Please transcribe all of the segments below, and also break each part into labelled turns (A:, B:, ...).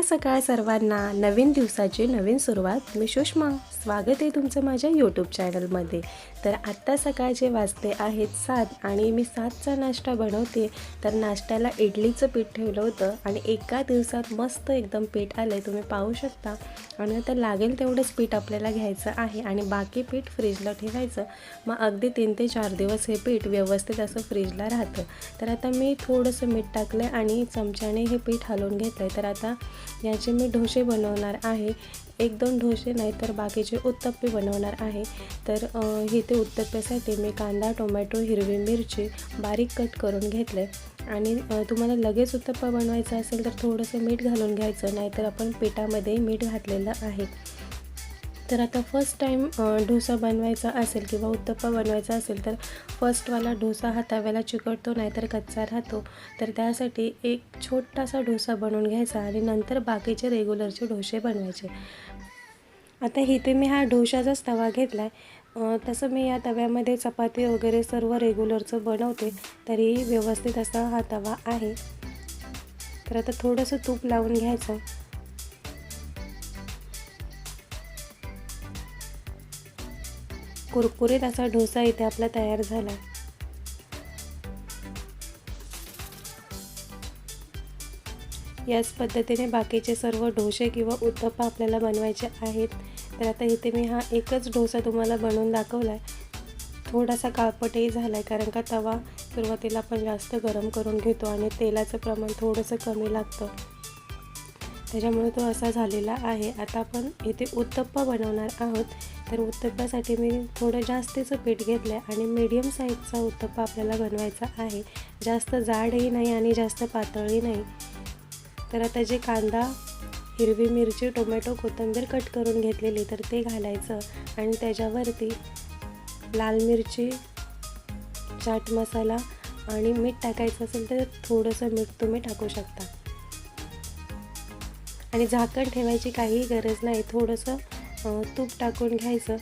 A: सकाळ सर्वांना. नवीन दिवसाची नवीन सुरुवात. मी सुषमा. स्वागत आहे तुमचं माझ्या यूट्यूब चॅनलमध्ये तर आत्ता सकाळचे वाजते आहेत सात आणि मी सातचा नाश्ता बनवते तर नाश्त्याला इडलीचं पीठ ठेवलं होतं आणि एका दिवसात मस्त एकदम पीठ आलं आहे तुम्ही पाहू शकता. आणि आता लागेल तेवढंच पीठ आपल्याला घ्यायचं आहे आणि बाकी पीठ फ्रीजला ठेवायचं. मग अगदी तीन ते चार दिवस हे पीठ व्यवस्थित असं फ्रीजला राहतं. तर आता मी थोडंसं मीठ टाकलं आहे आणि चमच्याने हे पीठ हलवून घेतलं आहे तर आता याचे मी ढोसे बनवणार आहे. एक दोन ढोसे नाही तर बाकीचे उत्तप्पे बनवणार आहे. तर हे ते उत्तप्प्यासाठी मी कांदा टोमॅटो हिरवी मिरची बारीक कट करून घेतले. आणि तुम्हाला लगेच उत्तप्पा बनवायचा असेल तर थोडंसं मीठ घालून घ्यायचं नाहीतर आपण पिठामध्ये मीठ घातलेलं आहे. तर आता फर्स्ट टाईम डोसा बनवायचा असेल किंवा उत्तप्पा बनवायचा असेल तर फर्स्टवाला डोसा हा तव्याला चिकटतो नाहीतर कच्चा राहतो. तर त्यासाठी एक छोटासा डोसा बनवून घ्यायचा आणि नंतर बाकीचे रेग्युलरचे डोसे बनवायचे. आता इथे मी हा डोशाचाच तवा घेतला आहे तसं मी या तव्यामध्ये चपाती वगैरे सर्व रेग्युलरचं बनवते तरी व्यवस्थित असा हा तवा आहे. तर आता थोडंसं तूप लावून घ्यायचं. कुरकुरीत असा डोसा इथे आपला तयार झाला याच पद्धतीने बाकीचे सर्व डोसे किंवा उत्तप्पा आपल्याला बनवायचे आहेत. तर आता इथे मी हा एकच डोसा तुम्हाला बनवून दाखवला आहे थोडासा काळपटही झाला आहे कारण का तवा सुरुवातीला आपण जास्त गरम करून घेतो आणि तेलाचं प्रमाण थोडंसं कमी लागतं. त्याच्यामुळे तो असा झालेला आहे. आता आपण इथे उत्तप्पा बनवणार आहोत. तर उत्तप्प्यासाठी मी थोडं जास्तीचं पीठ घेतलं आहे आणि मीडियम साईजचा उत्तप्पा आपल्याला बनवायचा आहे. जास्त जाडही नाही आणि जास्त पातळही नाही. तर आता जे कांदा हिरवी मिरची टोमॅटो कोथिंबीर कट करून घेतलेली तर ते घालायचं. आणि त्याच्यावरती लाल मिरची चाट मसाला आणि मीठ टाकायचं असेल तर थोडंसं मीठ तुम्ही टाकू शकता. आणि झाकण ठेवायची काहीही गरज नाही थोडंसं तूप टाकून घ्यायचं.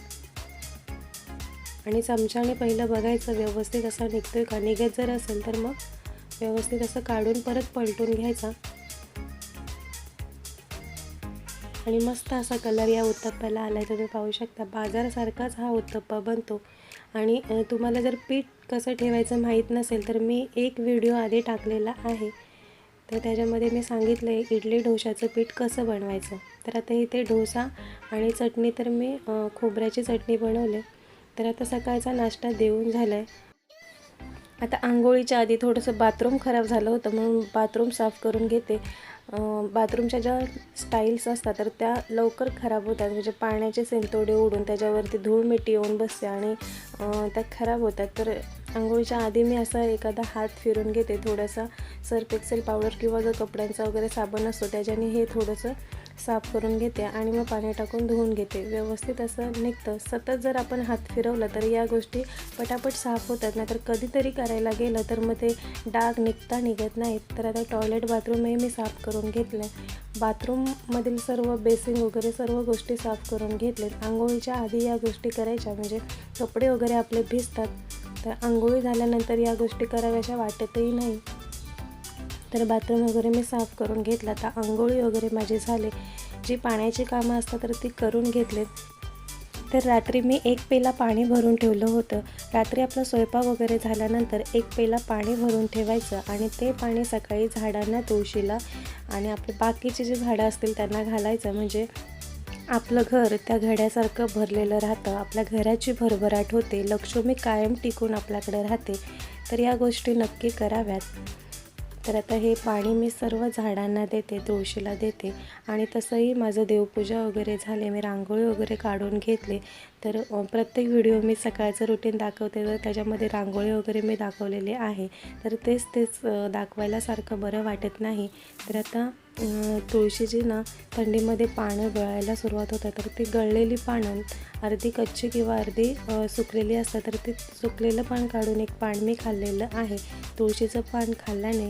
A: आणि चमच्याने पहिलं बघायचं व्यवस्थित असा निघतोय का निघत जर असेल तर मग व्यवस्थित असं काढून परत पलटून घ्यायचा. आणि मस्त असा कलर या उत्तप्प्याला आला आहे तुम्ही पाहू शकता. बाजारसारखाच हा उत्तप्पा बनतो. आणि तुम्हाला जर पीठ कसं ठेवायचं माहीत नसेल तर मी एक व्हिडिओ आधी टाकलेला आहे. तर त्याच्यामध्ये मी सांगितलं आहे इडली डोशाचं पीठ कसं बनवायचं. तर आता इथे डोसा आणि चटणी तर मी खोबऱ्याची चटणी बनवले. तर आता सकाळचा नाश्ता देऊन झाला आहे आता आंघोळीच्या आधी थोडंसं बाथरूम खराब झालं होतं म्हणून बाथरूम साफ करून घेते. बाथरूमच्या ज्या स्टाईल्स असतात तर त्या लवकर खराब होतात. म्हणजे पाण्याचे सेंतोडे उडून त्याच्यावरती धूळ मिठी येऊन बसते आणि त्या खराब होतात. तर आंघोळीच्या आधी मी असा एखादा हात फिरून घेते थोडासा सर्फ एक्सेल पावडर किंवा जो कपड्यांचा वगैरे साबण असतो त्याच्याने हे थोडंसं साफ करून घेते आणि मग पाणी टाकून धुवून घेते. व्यवस्थित असं निघतं. सतत जर आपण हात फिरवला तर या गोष्टी पटापट साफ होतात. नाहीतर कधीतरी करायला गेलं तर मग ते डाग निघता निघत नाहीत. तर आता टॉयलेट बाथरूमही मी साफ करून घेतलं बाथरूममधील सर्व बेसिन वगैरे सर्व गोष्टी साफ करून घेतलेत. आंघोळीच्या आधी या गोष्टी करायच्या. म्हणजे कपडे वगैरे आपले भिजतात. तर आंघोळी झाल्यानंतर या गोष्टी कराव्याशा वाटतही नाही. तर बाथरूम वगैरे मी साफ करून घेतला. तर आंघोळी वगैरे माझे झाले. जी पाण्याची कामं असतात तर ती करून घेतलेत. तर रात्री मी एक पेला पाणी भरून ठेवलं होतं. रात्री आपला स्वयंपाक वगैरे झाल्यानंतर एक पेला पाणी भरून ठेवायचं आणि ते पाणी सकाळी झाडांना तुळशीला आणि आपले बाकीचे जे झाडं असतील त्यांना घालायचं. म्हणजे आपलं घर त्या घड्यासारखं भरलेलं राहतं. आपल्या घराची भरभराट होते. लक्ष्मी कायम टिकून आपल्याकडे राहते. तर या गोष्टी नक्की कराव्यात. तर आता हे पाणी मी सर्व झाडांना देते तुळशीला देते. आणि तसंही माझं देवपूजा वगैरे झाले मी रांगोळी वगैरे काढून घेतले. तर प्रत्येक व्हिडिओ मी सकाळचं रुटीन दाखवते तर त्याच्यामध्ये रांगोळी वगैरे मी दाखवलेली आहे. तर तेच तेच दाखवायला सारखं बरं वाटत नाही. तर आता तुळशीची ना थंडीमध्ये पानं गळायला सुरुवात होतात. तर ती गळलेली पानं अर्धी कच्ची किंवा अर्धी सुकलेली असतात तर ते सुकलेलं पान काढून एक पान मी खाल्लेलं आहे. तुळशीचं पान खाल्ल्याने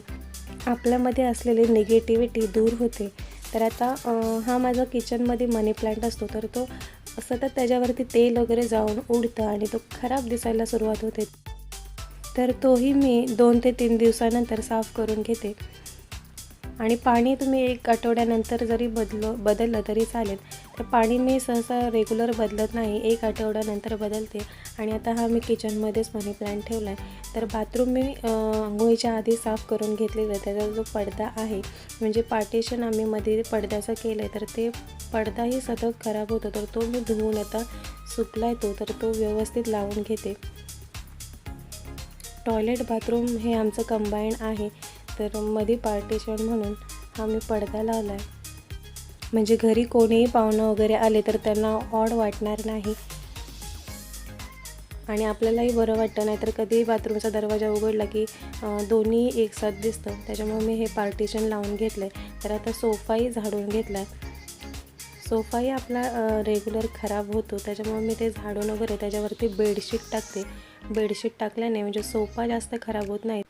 A: आपल्यामध्ये असलेली निगेटिव्हिटी दूर होते. तर आता हा माझा किचनमध्ये मनी प्लांट असतो तर तो सतत त्याच्यावरती तेल वगैरे जाऊन उडतं आणि तो खराब दिसायला सुरुवात होते. तर तोही मी दोन ते तीन दिवसानंतर साफ करून घेते. आणि पाणी तुम्ही एक आठवड्यानंतर जरी बदल बदललं तरी चालेल. तर पाणी मी सहसा रेग्युलर बदलत नाही. एक आठवड्यानंतर बदलते. आणि आता हा मी किचनमध्येच मनी प्लॅन ठेवला आहे तर बाथरूम मी आंघोळीच्या आधी साफ करून घेतलेलं आहे. त्याचा जो पडदा आहे म्हणजे पार्टेशन आम्ही मध्ये पडद्याचं केलं आहे तर ते पडदाही सतत खराब होतो. तर तो मी धुवून आता सुकला आहे तो तर तो व्यवस्थित लावून घेते. टॉयलेट बाथरूम हे आमचं कंबाईंड आहे. तर मध्ये पार्टिशन म्हणून हा मी पडदा लावला आहे म्हणजे घरी कोणीही पाहुणं वगैरे आले तर त्यांना ऑड वाटणार नाही. आणि आपल्यालाही बरं वाटतं नाही तर कधीही बाथरूमचा दरवाजा उघडला की दोन्ही एकसाथ दिसतं. त्याच्यामुळे मी हे पार्टिशन लावून घेतलं आहे तर आता सोफाही झाडून घेतला आहे सोफाही आपला रेग्युलर खराब होतो. त्याच्यामुळे मी ते झाडून वगैरे त्याच्यावरती बेडशीट टाकते. बेडशीट टाकल्याने म्हणजे सोफा जास्त खराब होत नाही.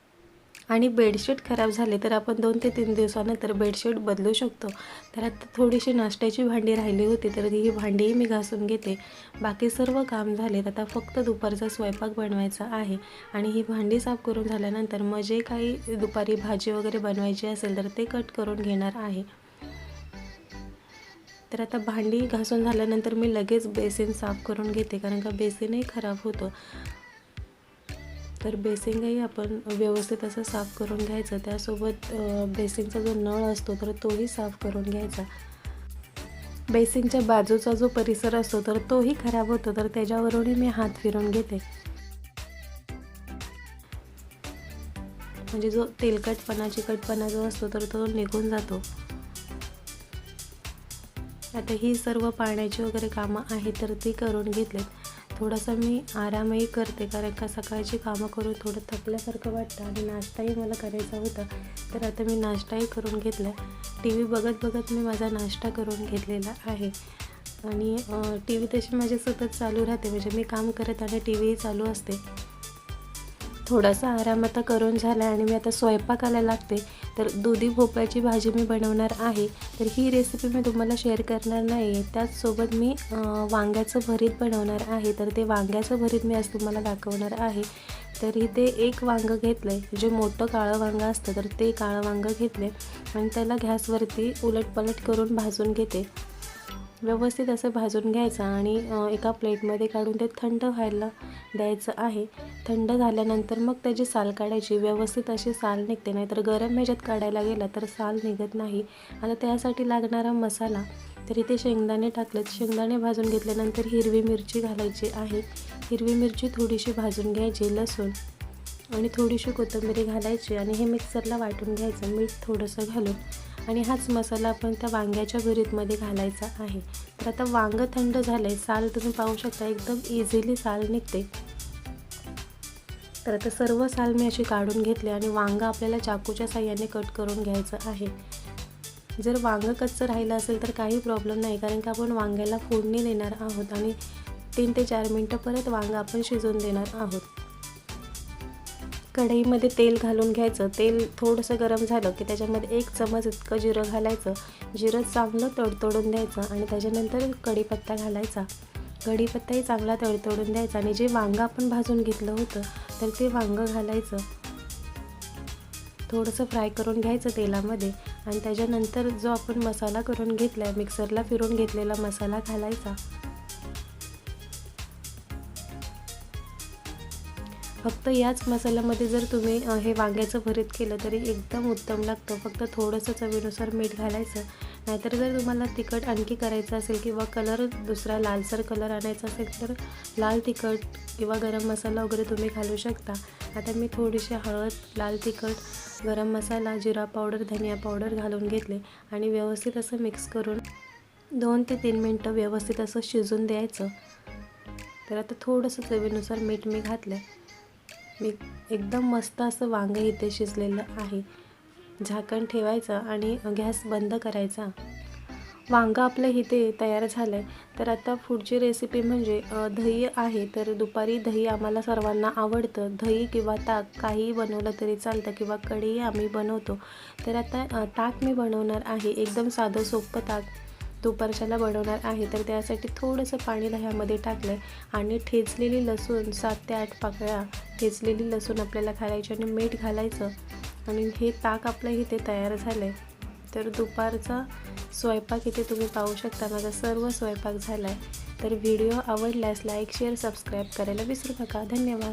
A: आणि बेडशीट खराब झाले तर आपण दोन ते तीन दिवसानंतर बेडशीट बदलू शकतो. तर आता थोडीशी नाश्त्याची भांडी राहिली होती तर ही भांडीही मी घासून घेते. बाकी सर्व काम झालेत. आता फक्त दुपारचा स्वयंपाक बनवायचा आहे आणि ही भांडी साफ करून झाल्यानंतर मग जे काही दुपारी भाजी वगैरे बनवायची असेल तर ते कट करून घेणार आहे. तर आता भांडी घासून झाल्यानंतर मी लगेच बेसिन साफ करून घेते कारण का बेसिनही खराब होतं. तर बेसिंगही आपण व्यवस्थित असं साफ करून घ्यायचं. त्यासोबत बेसिंगचा जो नळ असतो तर तोही साफ करून घ्यायचा. बेसिंगच्या बाजूचा जो परिसर असतो तर तोही खराब होतो तर त्याच्यावरूनही मी हात फिरून घेते. म्हणजे जो तेलकटपणा चिकटपणा जो असतो तर तो निघून जातो. आता ही सर्व पाण्याची वगैरे कामं आहेत तर ती करून घेतलेत. थोडासा मी आरामही करते कारण का सकाळची कामं करून थोडं थकल्यासारखं वाटतं आणि नाश्ताही मला करायचा होता. तर आता मी नाश्ताही करून घेतला टी व्ही बघत बघत मी माझा नाश्ता करून घेतलेला आहे. आणि टी व्ही तशी माझी सतत चालू राहते. म्हणजे मी काम करत आणि टी व्हीही चालू असते. थोडासा आराम आता करून झाला आणि मी आता स्वयंपाकाला लागते तर दुधी भोपळ्याची भाजी मी बनवणार आहे. तर ही रेसिपी मी तुम्हाला शेअर करणार नाही आहे त्याचसोबत मी वांग्याचं भरीत बनवणार आहे. तर ते वांग्याचं भरीत मी आज तुम्हाला दाखवणार आहे. तर इथे एक वांगं घेतलं आहे जे मोठं काळं वांगं असतं तर ते काळं वांगं घेतलं आहे आणि त्याला गॅसवरती उलटपलट करून भाजून घेते. व्यवस्थित असं भाजून घ्यायचं आणि एका प्लेटमध्ये काढून ते थंड व्हायला द्यायचं आहे. थंड झाल्यानंतर मग त्याची साल काढायची. व्यवस्थित अशी साल निघते नाही तर गरम ह्याच्यात काढायला गेला तर साल निघत नाही. आता त्यासाठी लागणारा मसाला तर इथे शेंगदाणे टाकलेत. शेंगदाणे भाजून घेतल्यानंतर हिरवी मिरची घालायची आहे. हिरवी मिरची थोडीशी भाजून घ्यायची लसूण. आणि थोडीशी कोथिंबीर घालायची आणि हे मिक्सरला वाटून घ्यायचं मीठ थोडंसं घालून. आणि हाच मसाला आपण त्या वांग्याच्या भरीतमध्ये घालायचा आहे. तर आता वांगं थंड झालं आहे साल तुम्ही पाहू शकता एकदम इझिली साल निघते. तर आता सर्व साल मी अशी काढून घेतली आणि वांगं आपल्याला चाकूच्या साह्याने कट करून घ्यायचं आहे. जर वांगं कच्चं राहिलं असेल तर काही प्रॉब्लेम नाही कारण की आपण वांग्याला फोडणी देणार आहोत आणि तीन ते चार मिनटं परत वांगं आपण शिजवून देणार आहोत. कढईमध्ये तेल घालून घ्यायचं. तेल थोडंसं गरम झालं की त्याच्यामध्ये एक चमच इतकं जिरं घालायचं. जिरं चांगलं तडतोडून द्यायचं आणि त्याच्यानंतर कढीपत्ता घालायचा. कढीपत्ताही चांगला तडतोडून द्यायचा आणि जे वांगं आपण भाजून घेतलं होतं तर ते वांगं घालायचं. थोडंसं फ्राय करून घ्यायचं तेलामध्ये आणि त्याच्यानंतर जो आपण मसाला करून घेतला आहे मिक्सरला फिरून घेतलेला मसाला घालायचा. फक्त याच मसाल्यामध्ये जर तुम्ही हे वांग्याचं भरीत केलं तरी एकदम उत्तम लागतं. फक्त थोडंसं चवीनुसार मीठ घालायचं. नाहीतर जर तुम्हाला तिखट आणखी करायचं असेल किंवा कलर दुसरा लालसर कलर आणायचा असेल तर लाल तिखट किंवा गरम मसाला वगैरे तुम्ही घालू शकता. आता मी थोडीशी हळद लाल तिखट गरम मसाला जिरा पावडर धनिया पावडर घालून घेतले आणि व्यवस्थित असं मिक्स करून दोन ते तीन मिनटं व्यवस्थित असं शिजून द्यायचं. तर आता थोडंसं चवीनुसार मीठ मी घातलं. आहे मी एकदम मस्त असं वांगं इथे शिजलेलं आहे. झाकण ठेवायचं आणि गॅस बंद करायचा. वांगं आपलं इथे तयार झालं आहे तर आता पुढची रेसिपी म्हणजे दही आहे. तर दुपारी दही आम्हाला सर्वांना आवडतं. दही किंवा ताक काहीही बनवलं तरी चालतं किंवा कढीही आम्ही बनवतो. तर आता ताक मी बनवणार आहे. एकदम साधं सोपं ताक. दुपारच्याला बनवणार आहे. तर त्यासाठी थोडंसं पाणी दह्यामध्ये टाकलं आहे आणि ठेचलेली लसूण सात ते आठ पाकळ्या ठेचलेली लसूण आपल्याला घालायची आणि मीठ घालायचं. आणि हे ताक आपलं इथे तयार झालं आहे तर दुपारचा स्वयंपाक इथे तुम्ही पाहू शकता. माझा सर्व स्वयंपाक झाला आहे तर व्हिडिओ आवडल्यास लाईक शेअर सबस्क्राईब करायला विसरू नका. धन्यवाद.